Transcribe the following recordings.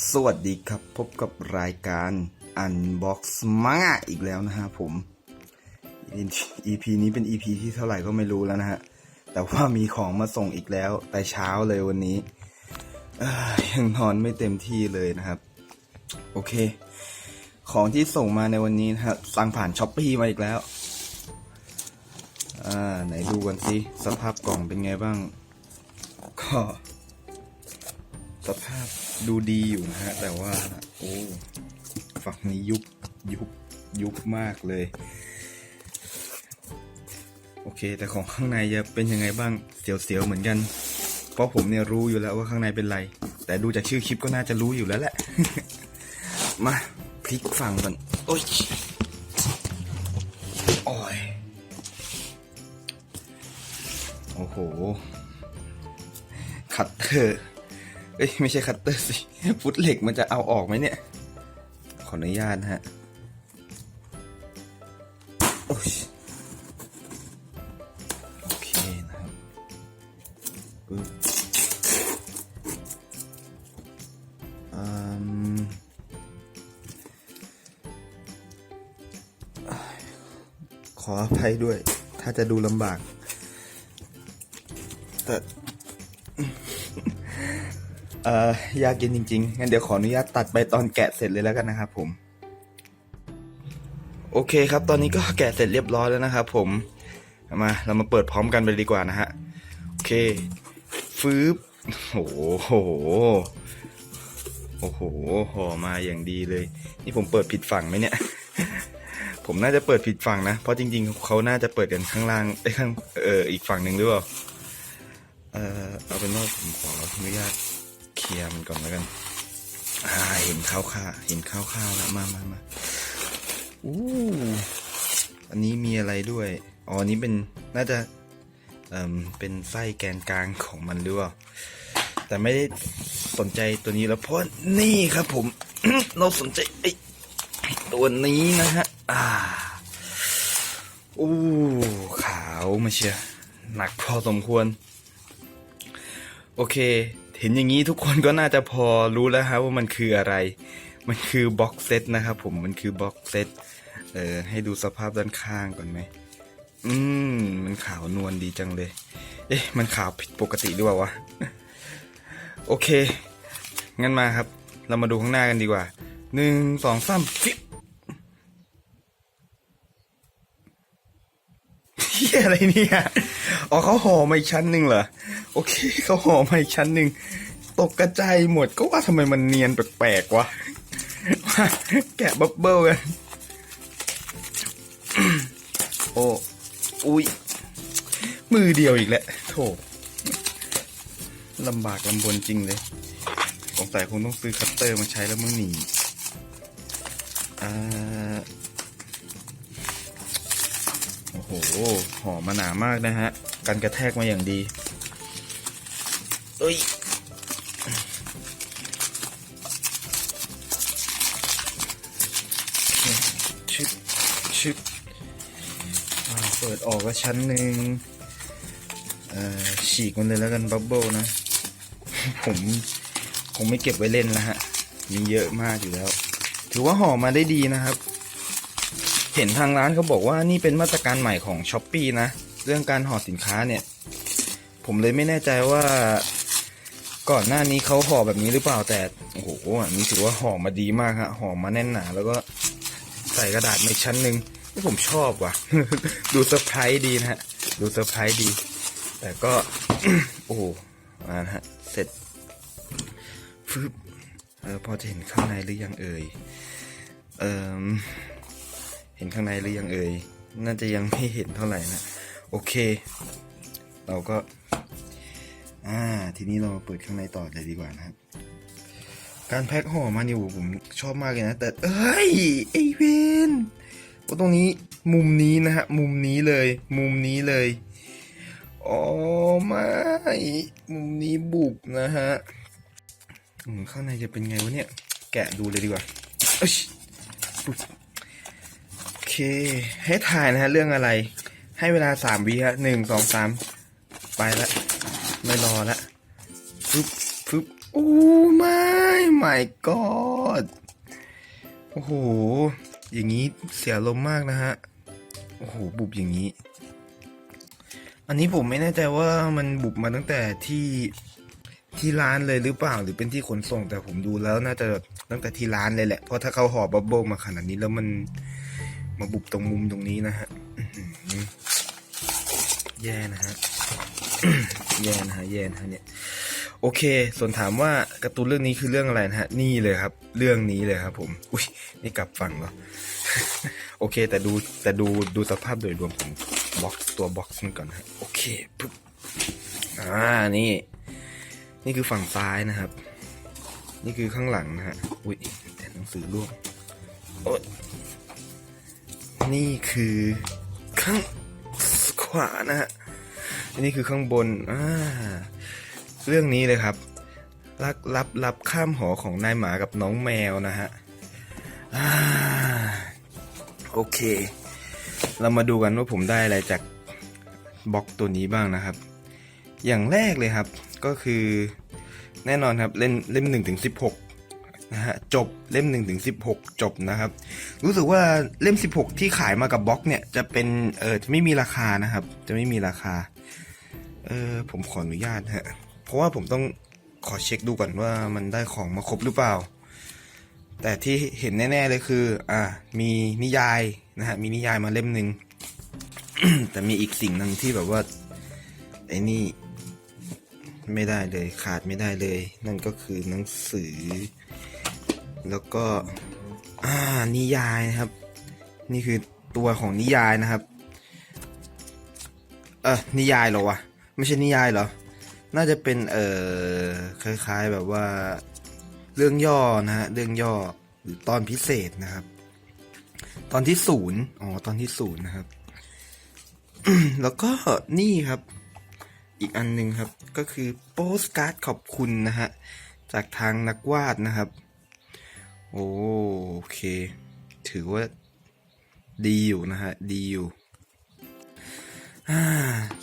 สวัสดีครับพบกับรายการ Unbox มังอีกแล้วนะฮะผม EP นี้เป็น EP ที่เท่าไหร่ก็ไม่รู้แล้วนะฮะ แต่ว่ามีของมาส่งอีกแล้ว แต่เช้าเลยวันนี้ยยังนอนไม่เต็มที่เลยนะครับ โอเค ของที่ส่งมาในวันนี้นะฮะสั่งผ่านช้อปปี้มาอีกแล้ว อ่า ไหนดูกันสิสภาพกล่องเป็นไงบ้าง ก็ สภาพ ดูดีอยู่นะฮะ แต่ว่า โอ้ฝั่งนี้ยุบยุบยุบมากเลย โอเค แต่ของข้างในจะเป็นยังไงบ้างเสียวๆเหมือนกัน เพราะผมเนี่ยรู้อยู่แล้วว่าข้างในเป็นไร แต่ดูจากชื่อคลิปก็น่าจะรู้อยู่แล้วแหละ มาพลิกฝั่งก่อนโอ้ยโอ้ยโอ้โห คัตเตอร์ อ้ยไม่ใช่คัตเตอร์สิฟุตเหล็กมันจะเอาออกไหมเนี่ย ขออนุญาตฮะโอ้ยโอเคนะครับปึ๊บอืมขออภัยด้วย ถ้าจะดูลำบาก แต่ เอ่อยากกินจริงๆงั้นเดี๋ยวขออนุญาตตัดไปตอนแกะเสร็จเลยแล้วกันนะครับผม โอเคครับ ตอนนี้ก็แกะเสร็จเรียบร้อยแล้วนะครับผมมาเรามาเปิดพร้อมกันไปดีกว่านะฮะโอเคฟืบโอ้โหโอ้โหห่อมาอย่างดีเลย นี่ผมเปิดผิดฝั่งไหมเนี่ย ผมน่าจะเปิดผิดฝั่งนะ เพราะจริงๆเขาน่าจะเปิดกันข้างล่างไอ้ข้างเอออีกฝั่งหนึ่งหรือเปล่าเออเอาเป็นว่าผมขออนุญาต เคลียร์มันก่อนแล้วกัน อ่า เห็นข้าวข้าเห็นข้าวข้าวแล้วมามามาอู้อันนี้มีอะไรด้วย อ๋อนี้เป็นน่าจะเอ่อเป็นไส้แกนกลางของมันหรือเปล่า แต่ไม่ได้สนใจตัวนี้แล้วเพราะนี่ครับผม เราสนใจไอ้ตัวนี้นะฮะ อ่าอู้ขาวมาเชียหนักพอสมควร โอเค เห็นอย่างนี้ทุกคนก็น่าจะพอรู้แล้วฮะว่ามันคืออะไร มันคือบ็อกเซตนะครับผมมันคือบ็อกเซตเออให้ดูสภาพด้านข้างก่อนไหมอืมมันขาวนวลดีจังเลย เอ๊ะ มันขาวผิดปกติหรือเปล่าวะ โอเค งั้นมาครับ เรามาดูข้างหน้ากันดีกว่าหนึ่งสองสามฟิปเฮี ยอะไรเนี่ยอ๋อเขาห่อมาอีกชั้นหนึ่งเหรอโอเคเขาห่อมาอีกชั้นหนึ่งตกกระจายหมดก็ว่าทำไมมันเนียนแปลกๆวะแกะบับเบิ้ลกันโอ้อุ้ยมือเดียวอีกแหละโถลำบากลำบนจริงเลยสงสัยคงต้องซื้อคัตเตอร์มาใช้แล้วมึงหนีอ่า โอ้โหหอมมาหนามากนะฮะ กันกระแทกมาอย่างดีเอ้ยชึบชึบอ่าเปิดออกก็ชั้นหนึ่งเอ่อฉีกมันเลยแล้วกันบับเบิลนะ ผมคงไม่เก็บไว้เล่นแล้วฮะ มีเยอะมากอยู่แล้ว ถือว่าห่อมาได้ดีนะครับ เห็นทางร้านเขาบอกว่านี่เป็นมาตรการใหม่ของช้อปปีนะ เรื่องการห่อสินค้าเนี่ย ผมเลยไม่แน่ใจว่าก่อนหน้านี้เขาห่อแบบนี้หรือเปล่าแต่โอ้โหอันนี้ถือว่าห่อมาดีมากฮะห่อมาแน่นหนา แล้วก็ใส่กระดาษมาชั้นหนึ่งที่ผมชอบว่ะ ดูเซอร์ไพรส์ดีนะฮะ ดูเซอร์ไพรส์ดี แต่ก็โอ้โหอ่านะฮะเสร็จฟึบเออพอจะเห็นข้างในหรือยังเอ่ยเออ เห็นข้างในหรือยังเอ่ย น่าจะยังไม่เห็นเท่าไหร่นะ โอเค เราก็ อ่า ทีนี้เรามาเปิดข้างในต่อเลยดีกว่านะครับ การแพ็คห่อมานี่โอ้โหผมชอบมากเลยนะ แต่ เอ้ย ไอเวนก็ตรงนี้ มุมนี้นะฮะ มุมนี้เลย มุมนี้เลย อ๋อ ไม่ มุมนี้บุกนะฮะข้างในจะเป็นไงวะเนี่ย แกะดูเลยดีกว่าเอ้ย เค ให้ถ่ายนะฮะเรื่องอะไร ให้เวลาสามวิฮะหนึ่งสองสามไปละไม่รอละฟึบฟึบโอ้ไม่ไม่ my god โอ้โห อย่างนี้เสียลมมากนะฮะ โอ้โห บุบอย่างนี้ อันนี้ผมไม่แน่ใจว่ามันบุบมาตั้งแต่ที่ที่ร้านเลยหรือเปล่าหรือเป็นที่ขนส่งแต่ผมดูแล้วน่าจะตั้งแต่ที่ร้านเลยแหละเพราะถ้าเขาห่อบับเบิ้ลมาขนาดนี้แล้วมัน มาบุบตรงมุมตรงนี้นะฮะแย่นะฮะแย่นะฮะแย่นะฮะเนี่ยโอเค ส่วนถามว่าการ์ตูนเรื่องนี้คือเรื่องอะไรนะฮะ นี่เลยครับ เรื่องนี้เลยครับผม อุ้ยนี่กลับฝั่งเหรอ โอเค แต่ดูแต่ดูดูสภาพโดยรวมของบ็อกซ์ตัวบ็อกซ์มันก่อนนะฮะโอเคปึ๊บอ่านี่ นี่คือฝั่งซ้ายนะครับ นี่คือข้างหลังนะฮะ อุ้ยแต่หนังสือร่วงโอ๊ย นี่คือข้างขวานะฮะนี่คือข้างบนอ่าเรื่องนี้เลยครับ รักลับลับข้ามหอของนายหมากับน้องแมวนะฮะอ่าโอเค เรามาดูกันว่าผมได้อะไรจากบล็อกตัวนี้บ้างนะครับ อย่างแรกเลยครับ ก็คือแน่นอนครับเล่นเล่มหนึ่งถึงสิบหก นะฮะจบเล่มหนึ่งถึงสิบหกจบนะครับ รู้สึกว่าเล่มสิบหกที่ขายมากับบล็อกเนี่ยจะเป็นเออจะไม่มีราคานะครับ จะไม่มีราคาเออผมขออนุญาตฮะเพราะว่าผมต้องขอเช็คดูก่อนว่ามันได้ของมาครบหรือเปล่า แต่ที่เห็นแน่ ๆ เลยคือ อ่า มีนิยายนะฮะมีนิยายมาเล่มหนึ่งแต่มีอีกสิ่งหนึ่งที่แบบว่าไอ้นี่ไม่ได้เลยขาดไม่ได้เลย นั่นก็คือหนังสือ แล้วก็อ่านิยายนะครับ นี่คือตัวของนิยายนะครับ เออนิยายเหรอวะไม่ใช่นิยายเหรอ น่าจะเป็นเอ่อคล้ายๆแบบว่าเรื่องย่อนะฮะเรื่องย่อหรือตอนพิเศษนะครับ ตอนที่ศูนย์อ๋อตอนที่ศูนย์นะครับ แล้วก็นี่ครับ อีกอันหนึ่งครับก็คือโปสการ์ดขอบคุณนะฮะจากทางนักวาดนะครับ โอเค ถือว่าดีอยู่นะฮะ ดีอยู่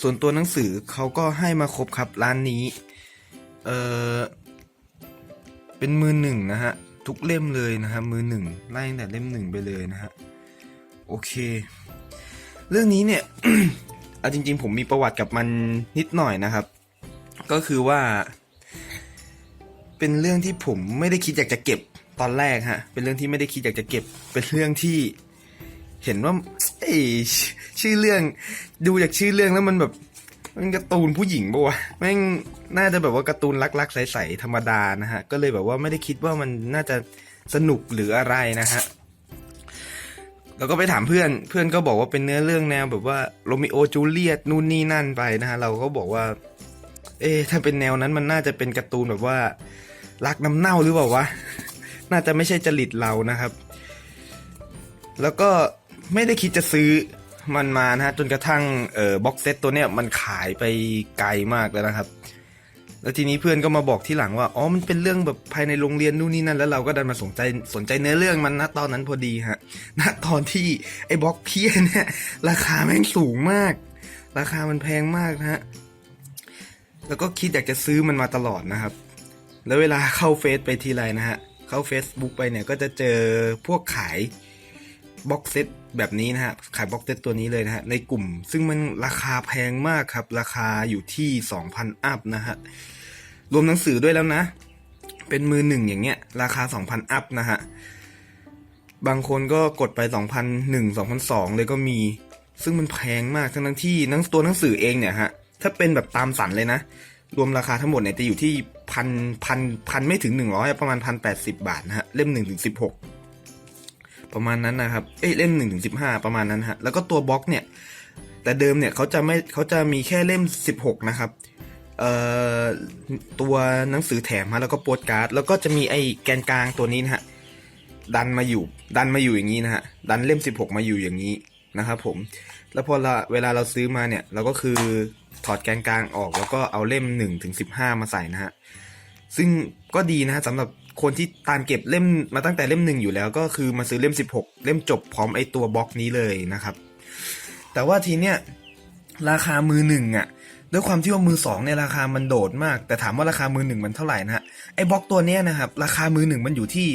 ส่วนตัวหนังสือเขาก็ให้มาครบครับร้านนี้ เออเป็นมือหนึ่งนะฮะ ทุกเล่มเลยนะฮะ มือหนึ่งไล่ตั้งแต่เล่มหนึ่งไปเลยนะฮะ โอเค เรื่องนี้เนี่ยเอาจริง ๆ ผมมีประวัติกับมันนิดหน่อยนะครับ ก็คือว่า เป็นเรื่องที่ผมไม่ได้คิดอยากจะเก็บ ตอนแรกฮะ เป็นเรื่องที่ไม่ได้คิดอยากจะเก็บ เป็นเรื่องที่ เห็นว่าเอ้ชื่อเรื่อง ดูจากชื่อเรื่องแล้วมันแบบ มันการ์ตูนผู้หญิงปะวะแม่งน่าจะแบบว่าการ์ตูนรักๆใสๆธรรมดานะฮะ ก็เลยแบบว่าไม่ได้คิดว่ามันน่าจะสนุกหรืออะไรนะฮะแล้วก็ไปถามเพื่อน เพื่อนก็บอกว่าเป็นเนื้อเรื่องแนวแบบว่าโรมิโอจูเลียตนู่นนี่นั่นไปนะฮะ เราก็บอกว่า เอ๊ถ้าเป็นแนวนั้นมันน่าจะเป็นการ์ตูนแบบว่า รักน้ำเน่าหรือเปล่าวะ น่าจะไม่ใช่จริตเรานะครับ แล้วก็ไม่ได้คิดจะซื้อมันมานะฮะจนกระทั่งเอ่อบ็อกเซตตัวเนี้ยมันขายไปไกลมากแล้วนะครับ แล้วทีนี้เพื่อนก็มาบอกที่หลังว่าอ๋อมันเป็นเรื่องแบบภายในโรงเรียนนู่นนี่นั่นแล้วเราก็ดันมาสนใจสนใจเนื้อเรื่องมันนะตอนนั้นพอดีฮะณตอนที่ไอ้บ็อกเพียเนี่ยราคาแม่งสูงมาก ราคามันแพงมากนะฮะแล้วก็คิดอยากจะซื้อมันมาตลอดนะครับ แล้วเวลาเข้าเฟซไปทีไรนะฮะ เข้า Facebook ไปเนี่ยก็จะเจอพวกขายบ็อกเซตแบบนี้นะฮะ ขายบ็อกเซตตัวนี้เลยนะฮะ ในกลุ่ม ซึ่งมันราคาแพงมากครับ ราคาอยู่ที่ 2,000 อัพนะฮะ รวมหนังสือด้วยแล้วนะ เป็นมือหนึ่งอย่างเงี้ย ราคา 2,000 อัพนะฮะ บางคนก็กดไป 2,001 2,002 เลยก็มี ซึ่งมันแพงมาก ทั้งที่หนังตัวหนังสือเองเนี่ยฮะ ถ้าเป็นแบบตามสันเลยนะ รวมราคาทั้งหมดเนี่ยจะอยู่ที่พันพันพันไม่ถึงหนึ่งร้อยประมาณพันแปดสิบาทนะฮะเล่มหนึ่งถึงสิบหกประมาณนั้นนะครับเอ้ยเล่มหนึ่งถึงสิบห้าประมาณนั้นฮะแล้วก็ตัวบล็อกเนี่ย แต่เดิมเนี่ยเขาจะไม่เขาจะมีแค่เล่มสิบหกนะครับเอ่อตัวหนังสือแถมฮะแล้วก็โปสการ์ดแล้วก็จะมีไอ้แกนกลางตัวนี้นะฮะดันมาอยู่ ดันมาอยู่อย่างนี้นะฮะดันเล่มสิบหกมาอยู่อย่างนี้นะครับผมแล้วพอเราเวลาเราซื้อมาเนี่ยเราก็คือ ถอดแกนกลางออกแล้วก็เอาเล่มหนึ่งถึงสิบห้ามาใส่นะฮะซึ่งก็ดีนะฮะสำหรับคนที่ตามเก็บเล่มมาตั้งแต่เล่มหนึ่งอยู่แล้วก็คือมาซื้อเล่มสิบหกเล่มจบพร้อมไอตัวบล็อกนี้เลยนะครับ แต่ว่าทีเนี้ยราคามือหนึ่งอะด้วยความที่ว่ามือสองเนี่ยราคามันโดดมาก แต่ถามว่าราคามือหนึ่งมันเท่าไหร่นะฮะไอ้บล็อกตัวเนี้ยนะครับราคามือหนึ่งมันอยู่ที่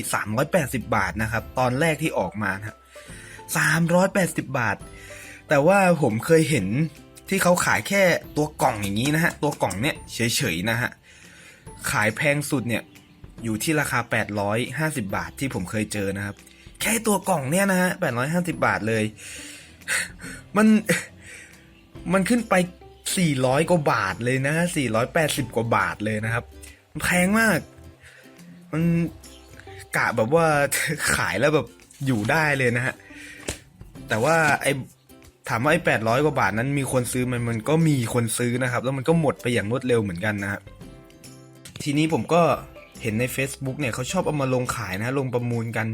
380 บาทนะครับตอนแรกที่ออกมานะครับ380บาท แต่ว่าผมเคยเห็น ที่เขาขายแค่ตัวกล่องอย่างนี้นะฮะ ตัวกล่องเนี่ยเฉยๆนะฮะ ขายแพงสุดเนี่ยอยู่ที่ราคา 850 บาทที่ผมเคยเจอนะครับ แค่ตัวกล่องเนี่ยนะฮะ 850 บาทเลย มัน มันขึ้นไป 400 กว่าบาทเลยนะฮะ480 กว่าบาทเลยนะครับ แพงมาก มันกะแบบว่าขายแล้วแบบอยู่ได้เลยนะฮะ แต่ว่าไอ ถามว่าไอ800กว่าบาทนั้นมีคนซื้อไหมันมันก็มีคนซื้อนะครับ แล้วมันก็หมดไปอย่างรวดเร็วเหมือนกันนะฮะทีนี้ผมก็เห็นใน Facebook เนี่ยเขาชอบเอามาลงขายนะลงประมูลกัน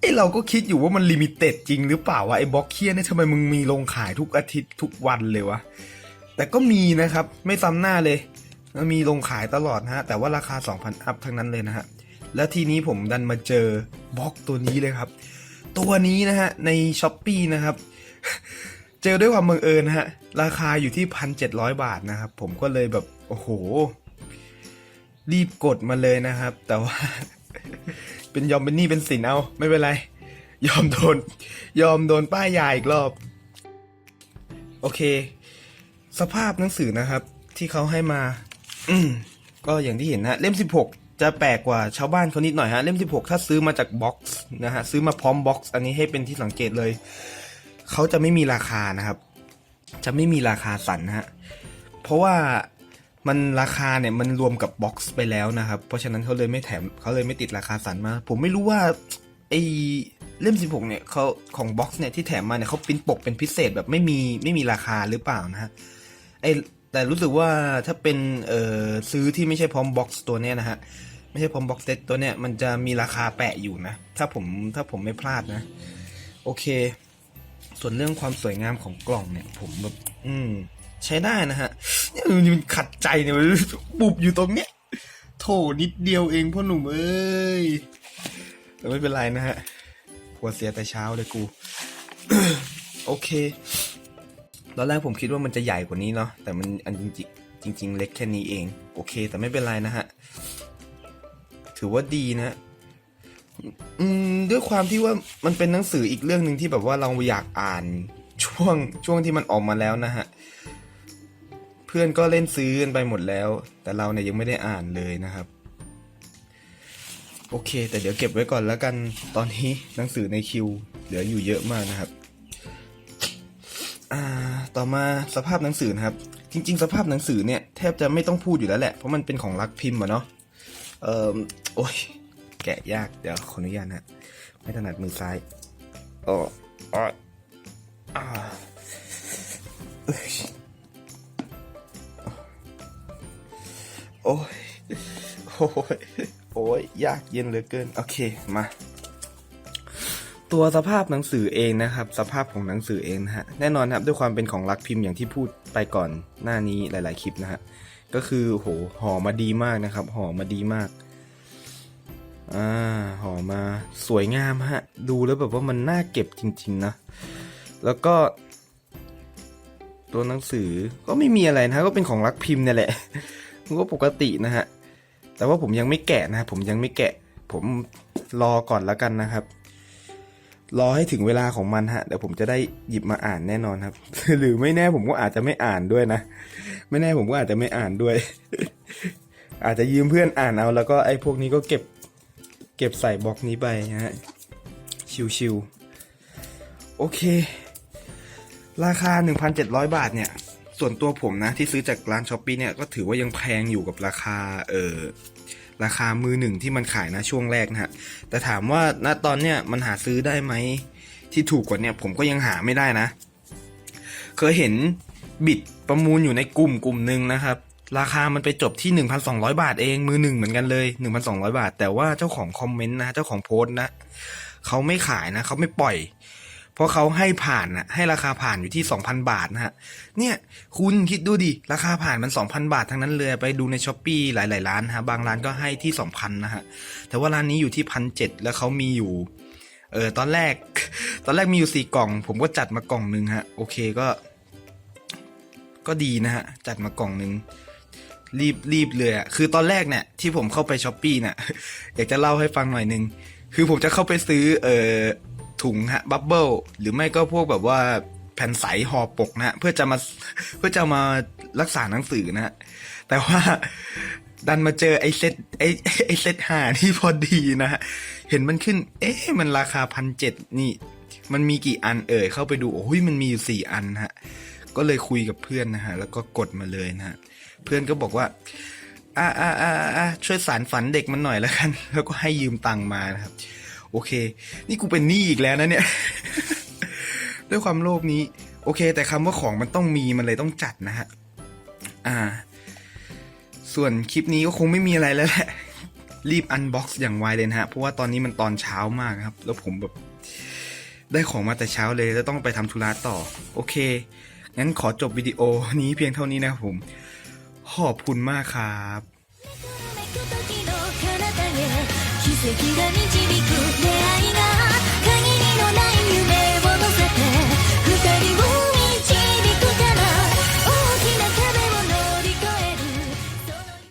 ไอเราก็คิดอยู่ว่ามันลิมิเต็ดจริงหรือเปล่าวะไอ้บล็อกเคียเนี่ยทำไมมึงมีลงขายทุกอาทิตย์ทุกวันเลยวะแต่ก็มีนะครับ ไม่ซ้ำหน้าเลยมันมีลงขายตลอดนะฮะแต่ว่าราคา 2,000 อัพทั้งนั้นเลยนะฮะแล้วทีนี้ผมดันมาเจอบล็อกตัวนี้เลยครับ ตัวนี้นะฮะ ในช้อปปีนะครับ เจอด้วยความบังเอิญนะฮะ ราคาอยู่ที่พันเจ็ดร้อยบาทนะครับ ผมก็เลยแบบ โอ้โห รีบกดมาเลยนะครับ แต่ว่า เป็นยอมเป็นหนี้เป็นสินเอา ไม่เป็นไร ยอมโดน ยอมโดนป้ายยาอีกรอบ โอเค สภาพหนังสือนะครับ ที่เขาให้มา อืก็อย่างที่เห็นนะ เล่ม 16 จะแปลกกว่าชาวบ้านเขานิดหน่อยฮะเล่ม 16 ถ้าซื้อมาจากบ็อกซ์นะฮะซื้อมาพร้อมบ็อกซ์อันนี้ให้เป็นที่สังเกตเลย เขาจะไม่มีราคานะครับ จะไม่มีราคาสั่นฮะเพราะว่ามันราคาเนี่ยมันรวมกับบ็อกซ์ไปแล้วนะครับ เพราะฉะนั้นเขาเลยไม่แถมเขาเลยไม่ติดราคาสั่นมา ผมไม่รู้ว่าไอเล่ม 16 เนี่ยเขาของบ็อกซ์เนี่ยที่แถมมาเนี่ยเขาปิ้นปกเป็นพิเศษแบบไม่มีไม่มีราคาหรือเปล่านะฮะไอ แต่รู้สึกว่าถ้าเป็นเอ่อซื้อที่ไม่ใช่พร้อมบ็อกซ์ตัวเนี้ยนะฮะไม่ใช่พร้อมบ็อกซ์เซตตัวเนี้ยมันจะมีราคาแปะอยู่นะ ถ้าผมถ้าผมไม่พลาดนะ โอเค ส่วนเรื่องความสวยงามของกล่องเนี่ย ผมแบบอืม ใช้ได้นะฮะเนี่ยมันขัดใจเนี่ยมันบุบอยู่ตรงเนี้ยโถนิดเดียวเองพ่อหนุ่มเอ้ยแต่ไม่เป็นไรนะฮะหัวเสียแต่เช้าเลยกู โอเค ตอนแรกผมคิดว่ามันจะใหญ่กว่านี้เนาะแต่มันอันจริงจริงๆเล็กแค่นี้เอง โอเค แต่ไม่เป็นไรนะฮะ ถือว่าดีนะอืมด้วยความที่ว่ามันเป็นหนังสืออีกเรื่องหนึ่งที่แบบว่าเราอยากอ่านช่วงช่วงที่มันออกมาแล้วนะฮะ เพื่อนก็เล่นซื้อกันไปหมดแล้ว แต่เราเนี่ยยังไม่ได้อ่านเลยนะครับ โอเค แต่เดี๋ยวเก็บไว้ก่อนแล้วกันตอนนี้หนังสือในคิว เหลืออยู่เยอะมากนะครับ อ่า ต่อมาสภาพหนังสือนะครับ จริง ๆ สภาพหนังสือเนี่ยแทบจะไม่ต้องพูดอยู่แล้วแหละ เพราะมันเป็นของรักพิมพ์อะเนาะเอ่อโอ้ยแกะยากเดี๋ยวขออนุญาตนะไม่ถนัดมือซ้ายอ๋ออ๋ออ่าเอ้ยโอ้ยโอ้ยโอ้ยยากเย็นเหลือเกิน โอเค มา ตัวสภาพหนังสือเองนะครับ สภาพของหนังสือเองนะฮะแน่นอนครับด้วยความเป็นของรักพิมพ์อย่างที่พูดไปก่อนหน้านี้หลาย ๆ คลิปนะฮะก็คือโหห่อมาดีมากนะครับห่อมาดีมากอ่าห่อมาสวยงามฮะ ดูแล้วแบบว่ามันน่าเก็บจริง ๆ นะ แล้วก็ ตัวหนังสือก็ไม่มีอะไรนะก็เป็นของรักพิมพ์เนี่ยแหละมันก็ปกตินะฮะแต่ว่าผมยังไม่แกะนะผมยังไม่แกะ ผมรอก่อนแล้วกันนะครับ รอให้ถึงเวลาของมันฮะเดี๋ยวผมจะได้หยิบมาอ่านแน่นอนครับ หรือไม่แน่ผมก็อาจจะไม่อ่านด้วยนะ ไม่แน่ผมก็อาจจะไม่อ่านด้วย อาจจะยืมเพื่อนอ่านเอา แล้วก็ไอ้พวกนี้ก็เก็บ เก็บใส่บล็อกนี้ไปนะฮะ ชิวๆโอเค ราคา 1,700 บาทเนี่ย ส่วนตัวผมนะที่ซื้อจากร้านช้อปปีเนี่ยก็ถือว่ายังแพงอยู่กับราคาเออราคามือหนึ่งที่มันขายนะช่วงแรกนะฮะแต่ถามว่าณตอนเนี้ยมันหาซื้อได้ไหมที่ถูกกว่าเนี่ยผมก็ยังหาไม่ได้นะ เคยเห็นบิดประมูลอยู่ในกลุ่มกลุ่มหนึ่งนะครับราคามันไปจบที่ 1,200 บาทเองมือหนึ่งเหมือนกันเลย 1,200 บาท แต่ว่าเจ้าของคอมเมนต์นะเจ้าของโพสต์นะเขาไม่ขายนะเขาไม่ปล่อย เพราะเขาให้ผ่านนะให้ราคาผ่านอยู่ที่ 2,000 บาทนะฮะ เนี่ยคุณคิดดูดิ ราคาผ่านมัน 2,000 บาททั้งนั้นเลย ไปดูในช้อปปีหลาย ๆ ร้านฮะ บางร้านก็ให้ที่ 2,000 นะฮะ แต่ว่าร้านนี้อยู่ที่พันเแล้วเขามีอยู่ เออตอนแรก ตอนแรกมีอยู่สี่กล่อง ผมก็จัดมากล่องหนึ่งฮะ โอเคก็ ก็ดีนะฮะ จัดมากล่องหนึ่งรีบรีบเลยอะคือตอนแรกเนี่ยที่ผมเข้าไปช้อปปี้เนี่ยอยากจะเล่าให้ฟังหน่อยนึง คือผมจะเข้าไปซื้อเอ่อ ถุงฮะบับเบิลหรือไม่ก็พวกแบบว่าแผ่นใสห่อปกนะฮะเพื่อจะมาเพื่อจะมารักษาหนังสือนะฮะแต่ว่าดันมาเจอไอเซตไอไอเซตหานี่พอดีนะฮะเห็นมันขึ้น เอ๊ะมันราคาพันเจ็ดนี่ มันมีกี่อันเอ่ยเข้าไปดูโอ้ยมันมีอยู่สี่อันฮะก็เลยคุยกับเพื่อนนะฮะแล้วก็กดมาเลยนะฮะเพื่อนก็บอกว่าอ่าอ่าอ่าช่วยสารฝันเด็กมันหน่อยแล้วกัน แล้วก็ให้ยืมตังมานะครับ โอเค นี่กูเป็นหนี้อีกแล้วนะเนี่ย ด้วยความโลภนี้ โอเค แต่คำว่าของมันต้องมีมันเลยต้องจัดนะฮะ อ่า ส่วนคลิปนี้ก็คงไม่มีอะไรแล้วแหละ รีบอันบ็อกซ์อย่างไวเลยนะฮะ เพราะว่าตอนนี้มันตอนเช้ามากครับ แล้วผมแบบ ได้ของมาแต่เช้าเลยแล้วต้องไปทำธุระต่อ โอเค งั้นขอจบวิดีโอนี้เพียงเท่านี้นะครับผม ขอบคุณมากครับ が導く